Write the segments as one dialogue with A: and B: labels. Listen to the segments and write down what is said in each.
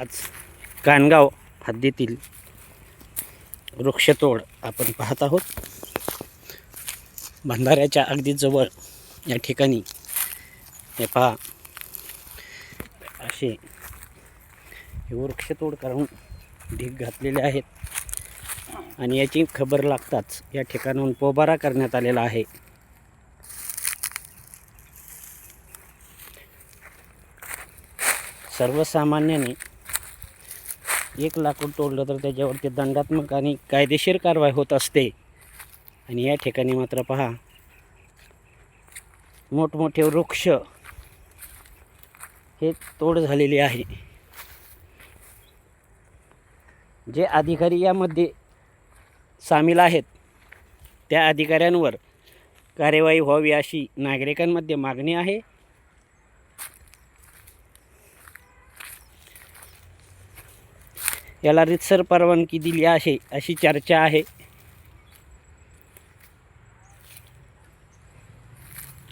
A: आज कानगाव हद्दीतील वृक्षतोड आपण पाहत आहोत. बंधाऱ्याच्या अगदी जवळ या ठिकाणी हे पहा. असे हे वृक्षतोड करून ढीग घातलेले आहेत. आणि याची खबर लागताच या ठिकाणाहून पोबारा करण्यात आलेला आहे. सर्वसामान्याने एक लाकूड तोडलं तर त्याच्यावरती दंडात्मक आणि कायदेशीर कारवाई होत असते. आणि या ठिकाणी मात्र पहा मोठमोठे वृक्ष हे तोड झालेले आहे. जे अधिकारी यामध्ये सामील आहेत त्या अधिकाऱ्यांवर कार्यवाही व्हावी अशी नागरिकांमध्ये मागणी आहे. याला रितसर परवानगी दिली आहे अशी चर्चा आहे.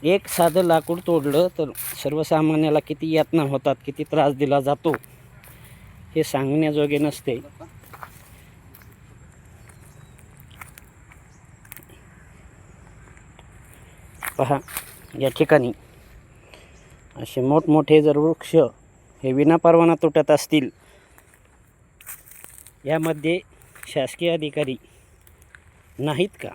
A: एक साधं लाकूड तोडलं तर सर्वसामान्याला किती यातना होतात किती त्रास दिला जातो हे सांगण्याजोगे नसते. पहा या ठिकाणी असे मोठमोठे जर वृक्ष हे विनापरवाना तुटत असतील यामध्ये शासकीय अधिकारी नाहीत का?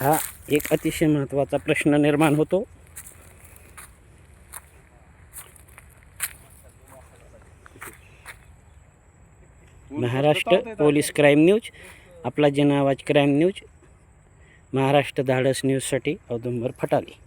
A: हा एक अतिशय महत्त्वाचा प्रश्न निर्माण होतो. महाराष्ट्र पोलीस क्राईम न्यूज आपला जनावाज क्राईम न्यूज महाराष्ट्र धाडस न्यूजसाठी औदुंबर फटाले.